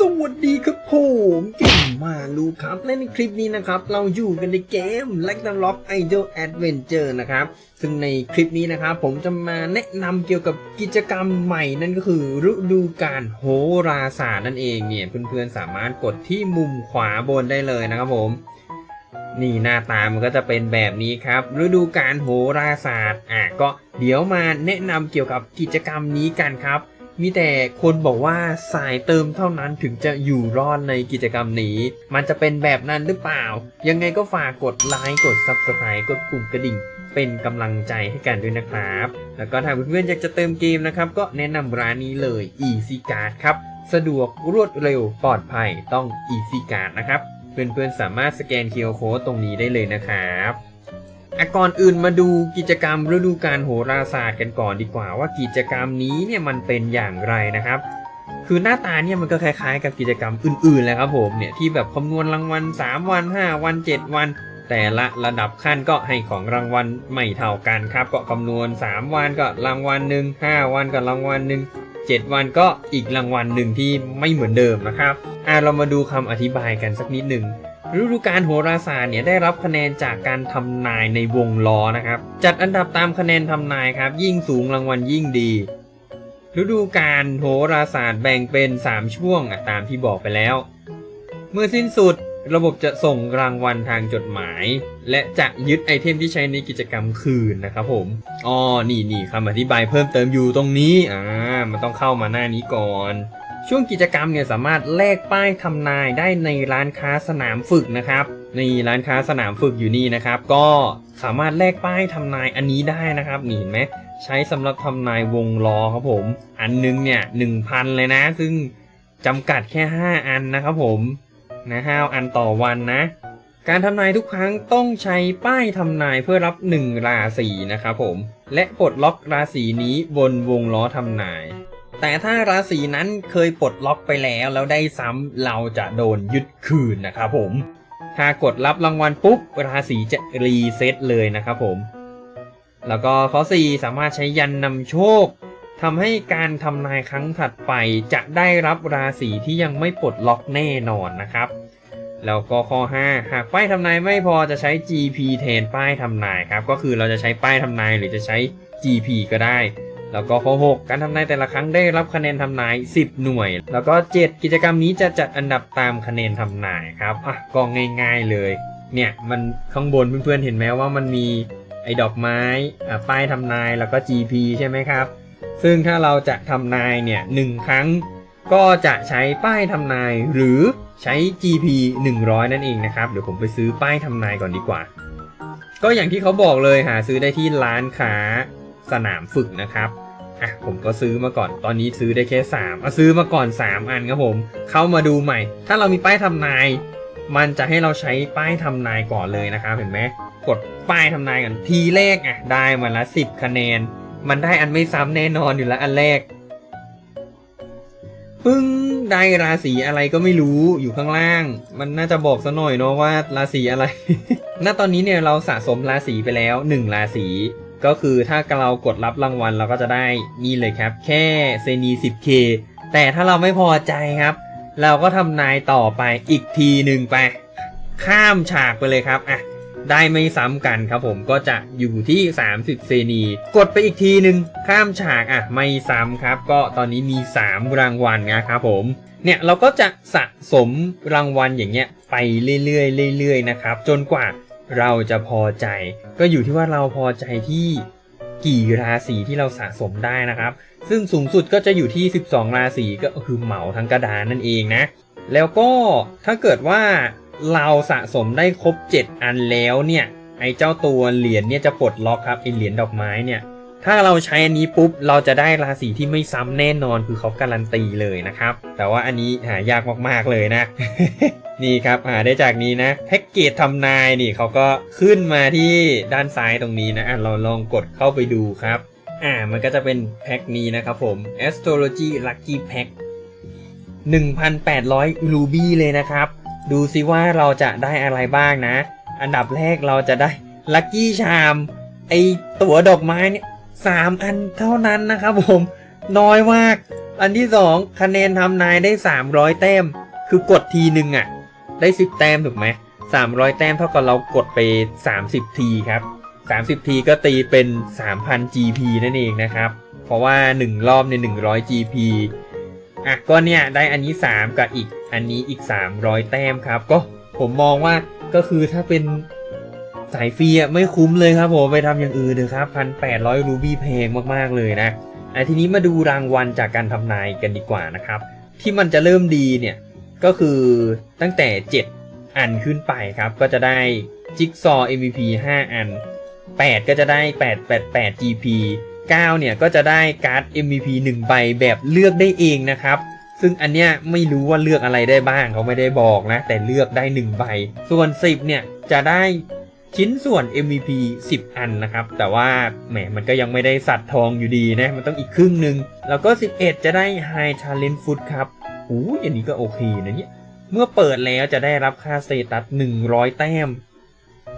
สวัสดีครับผมเก่งมาลูครับและในคลิปนี้นะครับ เราอยู่กันในเกม l a g n a r o k Idol Adventure นะครับ ซึ่งในคลิปนี้นะครับ ผมจะมาแนะนำเกี่ยวกับกิจกรรมใหม่นั่นก็คือ ฤดูการโหราศาสตร์นั่นเองเนี่ย เพื่อนๆสามารถกดที่มุมขวาบนได้เลยนะครับผม นี่หน้าตามันก็จะเป็นแบบนี้ครับ ฤดูการโหราศาสตร์อะก็เดี๋ยวมาแนะนำเกี่ยวกับกิจกรรมนี้กันครับ มีแต่คนบอกว่าสายเติมเท่านั้นถึงจะอยู่รอดในกิจกรรมนี้ มันจะเป็นแบบนั้นหรือเปล่า ยังไงก็ฝากกดไลค์กด Subscribe กดปุ่มกระดิ่ง เป็นกำลังใจให้กันด้วยนะครับ แล้วก็ถ้าเพื่อนๆอยากจะเติมเกมนะครับ ก็แนะนำร้านนี้เลย Easy Card ครับ สะดวกรวดเร็วปลอดภัยต้อง Easy Card นะครับ เพื่อนๆสามารถสแกน QR Code ตรงนี้ได้เลยนะครับ อะก่อนอื่นมาดูกิจกรรมฤดูการโหราศาสตร์กันก่อนดีกว่าว่ากิจกรรมนี้เนี่ยมันเป็นอย่างไรนะครับ คือหน้าตาเนี่ยมันก็คล้ายๆ กับกิจกรรมอื่นๆแหละครับผมเนี่ยที่แบบคำนวณรางวัล 3 วัน 5 วัน 7 วัน แต่ละระดับขั้นก็ให้ของรางวัลไม่เท่ากันครับ ก็คำนวณ 3 วันก็รางวัลหนึ่ง5วันก็รางวัลหนึ่ง 7 วันก็อีกรางวัลหนึ่งที่ไม่เหมือนเดิมนะครับอะเรามาดูคำอธิบายกันสักนิดหนึ่งฤดูการโหราศาสตร์เนี่ยได้รับคะแนนจากการทำนายในวงล้อนะครับ จัดอันดับตามคะแนนทำนายครับ ยิ่งสูงรางวัลยิ่งดี ฤดูการโหราศาสตร์แบ่งเป็น 3 ช่วงตามที่บอกไปแล้ว เมื่อสิ้นสุด ระบบจะส่งรางวัลทางจดหมาย และจะยึดไอเทมที่ใช้ในกิจกรรมคืนนะครับผมอ๋อนี่นี่คำอธิบายเพิ่มเติมอยู่ตรงนี้อ่ามันต้องเข้ามาหน้านี้ก่อนช่วงกิจกรรมเนี่ยสามารถแลกป้ายทำนายได้ในร้านค้าสนามฝึกนะครับนี่ร้านค้าสนามฝึกอยู่นี่นะครับ ก็สามารถแลกป้ายทำนายอันนี้ได้นะครับนี่เห็นไหมใช้สำหรับทำนายวงล้อครับผม อันนึงเนี่ยหนึ่งพันเลยนะ ซึ่งจำกัดแค่ 5 อันนะครับผม นะห้าอันต่อวันนะ การทำนายทุกครั้งต้องใช้ป้ายทำนายเพื่อรับ 1 ราศีนะครับผม และปลดล็อกราศีนี้บนวงล้อทำนาย แต่ถ้าราศีนั้นเคยปลดล็อกไปแล้วแล้วได้ซ้ำเราจะโดนยึดคืนนะครับผม ถ้ากดรับรางวัลปุ๊บราศีจะรีเซ็ตเลยนะครับผม แล้วก็ข้อ4สามารถใช้ยันนำโชค ทำให้การทำนายครั้งถัดไปจะได้รับราศีที่ยังไม่ปลดล็อกแน่นอนนะครับ แล้วก็ข้อ 5 หากป้ายทำนายไม่พอจะใช้ GP แทนป้ายทำนายครับ ก็คือเราจะใช้ป้ายทำนายหรือจะใช้ GP ก็ได้ แล้วก็ข้อ 6 การทำนายแต่ละครั้งได้รับคะแนนทำนาย 10 หน่วย แล้วก็ 7 กิจกรรมนี้จะจัดอันดับตามคะแนนทำนายครับอะก็ง่ายๆเลย เนี่ยมันข้างบนเพื่อนๆเห็นไหมว่ามันมีไอ้ดอกไม้ป้ายทำนายแล้วก็ GP ใช่ไหมครับ ซึ่งถ้าเราจะทำนายเนี่ยหนึ่งครั้ง ก็จะใช้ป้ายทำนายหรือใช้ GP 100 นั่นเองนะครับ เดี๋ยวผมไปซื้อป้ายทำนายก่อนดีกว่า ก็อย่างที่เขาบอกเลยหาซื้อได้ที่ร้านค้าสนามฝึกนะครับอะผมก็ซื้อมาก่อน ตอนนี้ซื้อได้แค่3อะซื้อมาก่อน 3 อันครับผม เข้ามาดูใหม่ ถ้าเรามีป้ายทำนาย มันจะให้เราใช้ป้ายทำนายก่อนเลยนะครับ เห็นไหม กดป้ายทำนายกันทีแรกอะได้มาละ 10 คะแนน มันได้อันไม่ซ้ำแน่นอนอยู่แล้วอันแรก ปึ้งได้ราศีอะไรก็ไม่รู้อยู่ข้างล่าง มันน่าจะบอกซะหน่อยเนาะว่าราศีอะไร ณ ตอนนี้เนี่ยเราสะสมราศีไปแล้ว 1 ราศี ก็คือถ้าเรากดรับรางวัลเราก็จะได้นี่เลยครับ แค่เซนี 10k แต่ถ้าเราไม่พอใจครับ เราก็ทำนายต่อไปอีกทีหนึ่งไป ข้ามฉากไปเลยครับอะ ได้ไม่ซ้ำกันครับผมก็จะอยู่ที่ 30 เซนี กดไปอีกทีหนึ่งข้ามฉากอะไม่ซ้ำครับ ก็ตอนนี้มี 3 รางวัลนะครับผมเนี่ยเราก็จะสะสมรางวัลอย่างเงี้ยไปเรื่อยๆเรื่อยๆนะครับ จนกว่าเราจะพอใจ ก็อยู่ที่ว่าเราพอใจที่กี่ราศีที่เราสะสมได้นะครับ ซึ่งสูงสุดก็จะอยู่ที่ 12 ราศีก็คือเหมาทั้งกระดานนั่นเองนะ แล้วก็ถ้าเกิดว่า เราสะสมได้ครบ 7 อันแล้วเนี่ย ไอ้เจ้าตัวเหรียญเนี่ยจะปลดล็อกครับไอ้เหรียญดอกไม้เนี่ย ถ้าเราใช้อันนี้ปุ๊บเราจะได้ราศีที่ไม่ซ้ำแน่นอนคือเขาการันตีเลยนะครับ แต่ว่าอันนี้หายากมากๆเลยนะ นี่ครับหาได้จากนี้นะแพ็กเกจทำนายนี่เขาก็ขึ้นมาที่ด้านซ้ายตรงนี้นะะเราลองกดเข้าไปดูครับ อ่ามันก็จะเป็นแพ็กนี้นะครับผม astrology lucky pack 1,800รูบี้เลยนะครับ ดูซิว่าเราจะได้อะไรบ้างนะ อันดับแรกเราจะได้ลัคกี้ชาม ไอตั๋วดอกไม้เนี่ยสามอันเท่านั้นนะครับผม น้อยมาก อันที่สองคะแนนทำนายได้ 300 แต้ม คือกดทีหนึ่งอะ ได้ 10 แต้มถูกไหม300แต้มเท่ากับเรากดไป 30 ทีครับ 30 ทีก็ตีเป็น 3,000 GP นั่นเองนะครับ เพราะว่า 1 รอบในย100 GP อะก็เนี่ยได้อันนี้ 3 กับอีกอันนี้อีก 300 แต้มครับ ก็ผมมองว่าก็คือถ้าเป็นสายฟรีอะไม่คุ้มเลยครับผมไปทำอย่างอื่นเถอะครับพันแปดร้อยรูบี้แพงมากๆเลยนะอะทีนี้มาดูรางวัลจากการทำนายกันดีกว่านะครับ ที่มันจะเริ่มดีเนี่ยก็คือตั้งแต่ 7 อันขึ้นไปครับ ก็จะได้จิ๊กซอ MVP 5 อัน 8 ก็จะได้ 888 GP 9 เนี่ยก็จะได้การ์ด MVP 1 ใบแบบเลือกได้เองนะครับ ซึ่งอันเนี้ยไม่รู้ว่าเลือกอะไรได้บ้างเขาไม่ได้บอกนะ แต่เลือกได้ 1 ใบ ส่วน 10 เนี่ยจะได้ชิ้นส่วน MVP 10 อันนะครับ แต่ว่าแหมมันก็ยังไม่ได้สัตว์ทองอยู่ดีนะ มันต้องอีกครึ่งหนึ่ง แล้วก็ 11 จะได้ High Challenge Food ครับอู้อันนี้ก็โอเคนะเนี่ย เมื่อเปิดแล้วจะได้รับค่าสเตตัส 100 แต้ม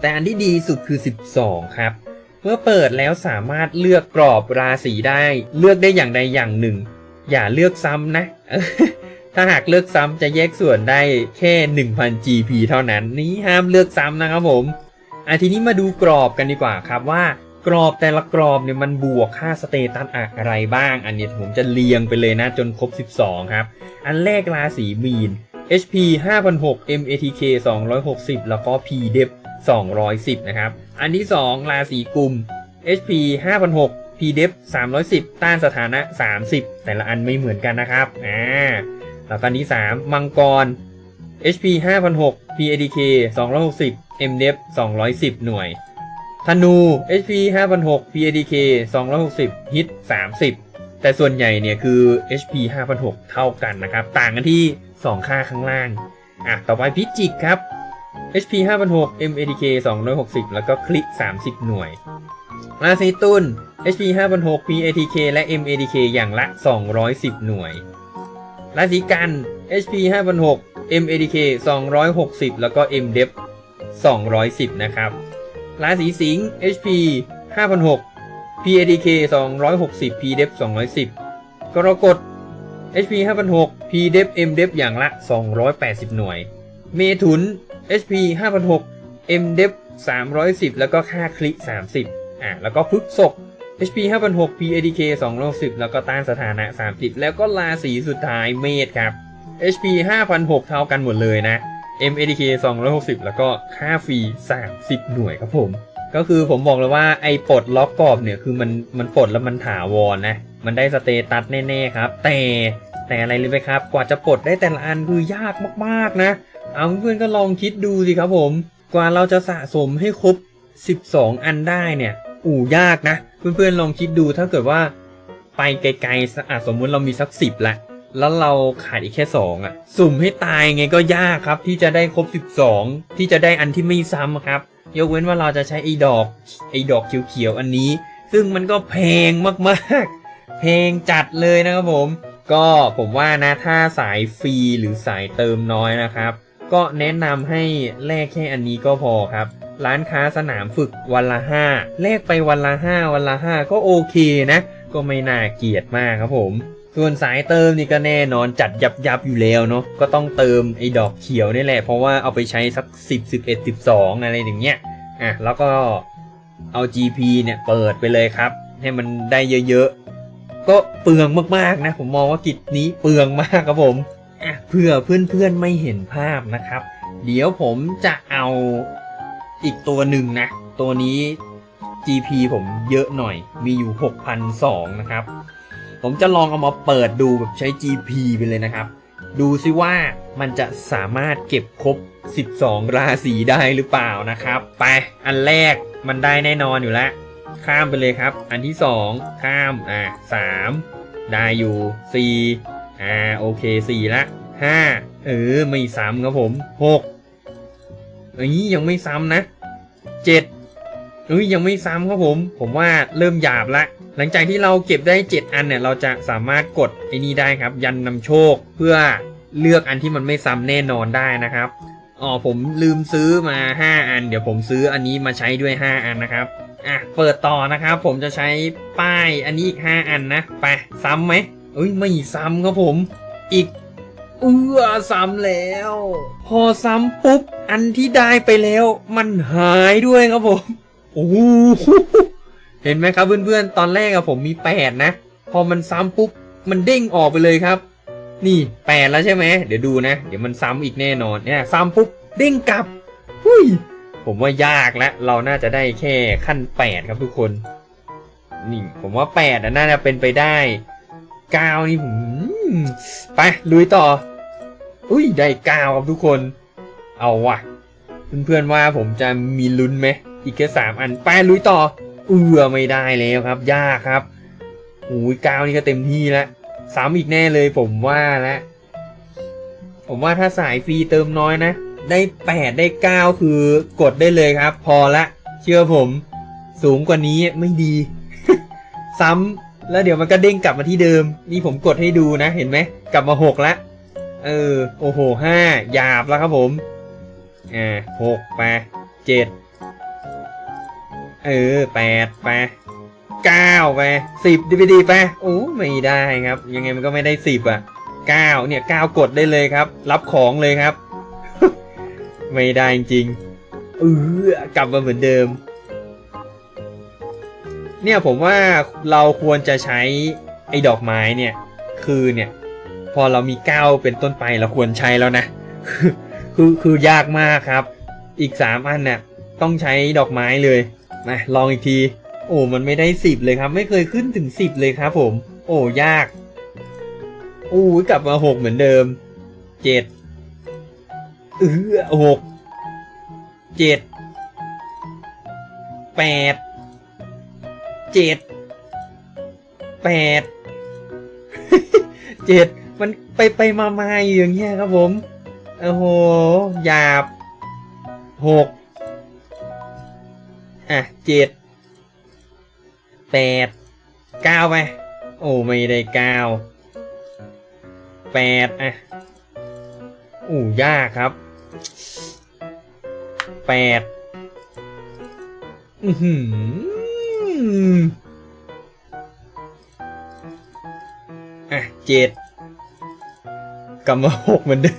แต่อันที่ดีสุดคือ 12 ครับ เมื่อเปิดแล้วสามารถเลือกกรอบราศีได้ เลือกได้อย่างใดอย่างหนึ่ง อย่าเลือกซ้ำนะ ถ้าหากเลือกซ้ำจะแยกส่วนได้แค่ 1,000 GP เท่านั้น นี้ห้ามเลือกซ้ำนะครับผมอะทีนี้มาดูกรอบกันดีกว่าครับว่ากรอบแต่ละกรอบเนี่ยมันบวกค่าสเตตัสอะไรบ้าง อันนี้ผมจะเรียงไปเลยนะจนครบ 12 ครับ อันแรกราศีมีน HP 5,600 MATK 260 แล้วก็ PDEP 210 นะครับ อันที่ 2 ราศีกุม HP 5,600 PDEP 310 ต้านสถานะ 30 แต่ละอันไม่เหมือนกันนะครับ อ่า แล้วก็อันที่ 3 มังกร HP 5,600 PADK 260 MDEP 210 หน่วย ธนู HP 5,600 PADK 260 Hit 30 แต่ส่วนใหญ่เนี่ยคือ HP 5,600เท่ากันนะครับ ต่างกันที่ 2 ค่าข้างล่าง อะ ต่อไปพิจิกครับ HP 5,600 MADK 260 แล้วก็คลิก 30 หน่วยราศีตุล HP 5,600 PATK และ MADK อย่างละ 210 หน่วย ราศีกัน HP 5,600 MADK 260 แล้วก็ MDEP 210 นะครับ ราศีสิงห์ HP 5,600 PADK 260 PDEP 210 กรกฎ HP 5,600 PDEP MDEP อย่างละ 280 หน่วย เมถุน HP 5,600 MDEP 310 แล้วก็ค่าคลิก 30 อะ แล้วก็พฤกษก HP 5,600 PADK 260แล้วก็ต้านสถานะ 30 แล้วก็ราศีสุดท้ายเมษครับ HP 5,600เท่ากันหมดเลยนะ MADK 260 แล้วก็ค่าฟรี 30 หน่วยครับผม ก็คือผมบอกเลยว่าไอ้ปลดล็อกกรอบเนี่ย คือมันมันปลดแล้วมันถาวรนะ มันได้สเตตัสแน่ ๆ ครับ แต่แต่อะไรรู้ไหมครับ กว่าจะปลดได้แต่ละอันคือยากมาก ๆ นะ เอาเพื่อนก็ลองคิดดูสิครับผม กว่าเราจะสะสมให้ครบ 12 อันได้เนี่ย อู่ยากนะ เพื่อนๆลองคิดดูถ้าเกิดว่า ไปไกลๆอะสมมุติเรามีสักสิบละ แล้วเราขาดอีกแค่ 2อะ สุ่มให้ตายไงก็ยากครับ ที่จะได้ครบ 12 ที่จะได้อันที่ไม่ซ้ำครับ ยกเว้นว่าเราจะใช้ไอ้ดอกไอ้ดอกเขียวๆอันนี้ ซึ่งมันก็แพงมากๆ แพงจัดเลยนะครับผม ก็ผมว่านะถ้าสายฟรีหรือสายเติมน้อยนะครับ ก็แนะนำให้แลกแค่อันนี้ก็พอครับ ร้านค้าสนามฝึกวันละห้าแลกไปวันละห้าวันละห้าก็โอเคนะ ก็ไม่น่าเกลียดมากครับผม ส่วนสายเติมนี่ก็แน่นอนจัดยับยับอยู่แล้วเนาะก็ต้องเติมไอ้ดอกเขียวนี่แหละ เพราะว่าเอาไปใช้สัก10 11 12 อะไรอย่างเงี้ยอะแล้วก็เอา GP เนี่ยเปิดไปเลยครับ ให้มันได้เยอะๆ ก็เปลืองมากๆนะ ผมมองว่ากิจนี้เปลืองมากครับผม อะเพื่อเพื่อนๆไม่เห็นภาพนะครับ เดี๋ยวผมจะเอาอีกตัวหนึ่งนะ ตัวนี้ GP ผมเยอะหน่อย มีอยู่6,200นะครับ ผมจะลองเอามาเปิดดูแบบใช้ GP ไปเลยนะครับ ดูซิว่ามันจะสามารถเก็บครบ 12 ราศีได้หรือเปล่านะครับ ไป อันแรกมันได้แน่นอนอยู่แล้ว ข้ามไปเลยครับ อันที่ 2 ข้าม อะ3ได้อยู่ 4 อ่าโอเค4ละ5เออไม่ซ้ำครับผม6เอ้ยยังไม่ซ้ำนะ7เอ้ยยังไม่ซ้ำครับผม ผมว่าเริ่มหยาบละ หลังจากที่เราเก็บได้ 7 อันเนี่ย เราจะสามารถกดไอ้นี่ได้ครับ ยันนำโชคเพื่อเลือกอันที่มันไม่ซ้ำแน่นอนได้นะครับอ๋อผมลืมซื้อมา 5 อัน เดี๋ยวผมซื้ออันนี้มาใช้ด้วย 5 อันนะครับอะเปิดต่อนะครับ ผมจะใช้ป้ายอันนี้อีก 5 อันนะไปซ้ำไหม เอ้ยไม่ซ้ำครับผม อีกเอื้อซ้ำแล้ว พอซ้ำปุ๊บ อันที่ได้ไปแล้ว มันหายด้วยครับผมโอ้โหเห็นไหมครับเพื่อนๆ ตอนแรกอะผมมีแปดนะ พอมันซ้ำปุ๊บ มันเด้งออกไปเลยครับ นี่แปดแล้วใช่ไหมเดี๋ยวดูนะ เดี๋ยวมันซ้ำอีกแน่นอนเนี่ยซ้ำปุ๊บ เด้งกลับหุยผมว่ายากแล้วเราน่าจะได้แค่ขั้นแปดครับทุกคนนี่ผมว่าแปดอะน่าจะเป็นไปได้ ก้านี่ผมไปลุยต่อ อุ้ยได้ก้าครับทุกคน เอาวะเพื่อนๆว่าผมจะมีลุ้นไหมอีกแค่สามอันไปลุยต่อ เอือไม่ได้แล้วครับ ยากครับโอ้ยก้านี่ก็เต็มที่แล้วซ้ำอีกแน่เลยผมว่าแล้วผมว่าถ้าสายฟรีเติมน้อยนะ ได้แปดได้เก้าคือกดได้เลยครับ พอละ เชื่อผม สูงกว่านี้ไม่ดี ซ้ำ แล้วเดี๋ยวมันก็เด้งกลับมาที่เดิม นี่ผมกดให้ดูนะเห็นไหม กลับมาหกละ เออ โอ้โหห้าหยาบแล้วครับผม อ่าหกไปเจ็ดเออแปดไปเก้าไปสิบดีไปดีไปโอ้ไม่ได้ครับ ยังไงมันก็ไม่ได้สิบอะเก้าเนี่ยเก้ากดได้เลยครับ รับของเลยครับ ไม่ได้จริงเออกลับมาเหมือนเดิม เนี่ยผมว่าเราควรจะใช้ไอ้ดอกไม้เนี่ย คือเนี่ย พอเรามีเก้าเป็นต้นไปเราควรใช้แล้วนะ คือคือยากมากครับ อีกสามอันเนี่ยต้องใช้ดอกไม้เลยนะลองอีกที โอ้มันไม่ได้สิบเลยครับ ไม่เคยขึ้นถึงสิบเลยครับ ผม โอ้ยากอู้ยกลับมาหกเหมือนเดิมเจ็ดเออหกเจ็ดแปด เจ็ดแปดเจ็ดมันไปไปมามาอยู่อย่างเงี้ยครับผมโอ้โหหยาบหกอะเจ็ดแปดเก้าไปโอ้ไม่ได้เก้าแปดอะอู้ยากครับแปดอือหือ อะเจ็ดกลับมาหกเหมือนเดิม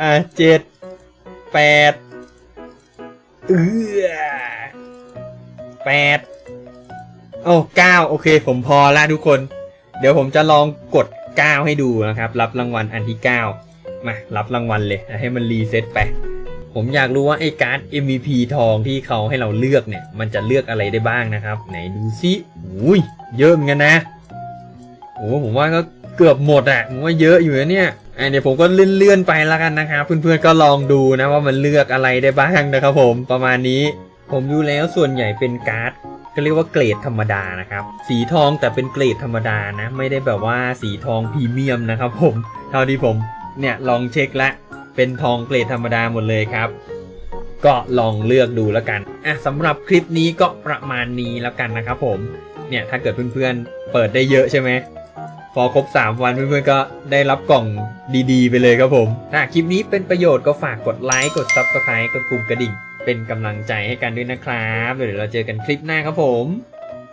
อะเจ็ดแปดเออแปดโอ้เก้าโอเค ผมพอละทุกคน เดี๋ยวผมจะลองกดเก้าให้ดูนะครับ รับรางวัลอันที่เก้ามา รับรางวัลเลย ให้มันรีเซ็ตไป ผมอยากรู้ว่าไอ้การ์ด MVP ทองที่เขาให้เราเลือกเนี่ย มันจะเลือกอะไรได้บ้างนะครับ ไหนดูซิอุ้ยเยอะเหมือนกันนะโอ้ผมว่าก็เกือบหมดอะผมว่าเยอะอยู่นะเนี่ยอ่เดี๋ยวผมก็เลื่อนๆไปแล้วกันนะครับเพื่อนๆก็ลองดูนะว่ามันเลือกอะไรได้บ้างนะครับผมประมาณนี้ ผมดูแล้วส่วนใหญ่เป็นการ์ดก็เรียกว่าเกรดธรรมดานะครับ สีทองแต่เป็นเกรดธรรมดานะ ไม่ได้แบบว่าสีทองพรีเมียมนะครับผม เท่าที่ผมเนี่ยลองเช็คละ เป็นทองเกรดธรรมดาหมดเลยครับ ก็ลองเลือกดูแล้วกันอะสำหรับคลิปนี้ก็ประมาณนี้แล้วกันนะครับผมเนี่ยถ้าเกิดเพื่อนๆเปิดได้เยอะใช่ไหมพอครบ 3 วันเพื่อนๆก็ได้รับกล่องดีๆ ไปเลยครับผมถ้าคลิปนี้เป็นประโยชน์ก็ฝากกดไลค์กด Subscribe กดปุ่มกระดิ่ง เป็นกำลังใจให้กันด้วยนะครับเดี๋ยวเราเจอกันคลิปหน้าครับผม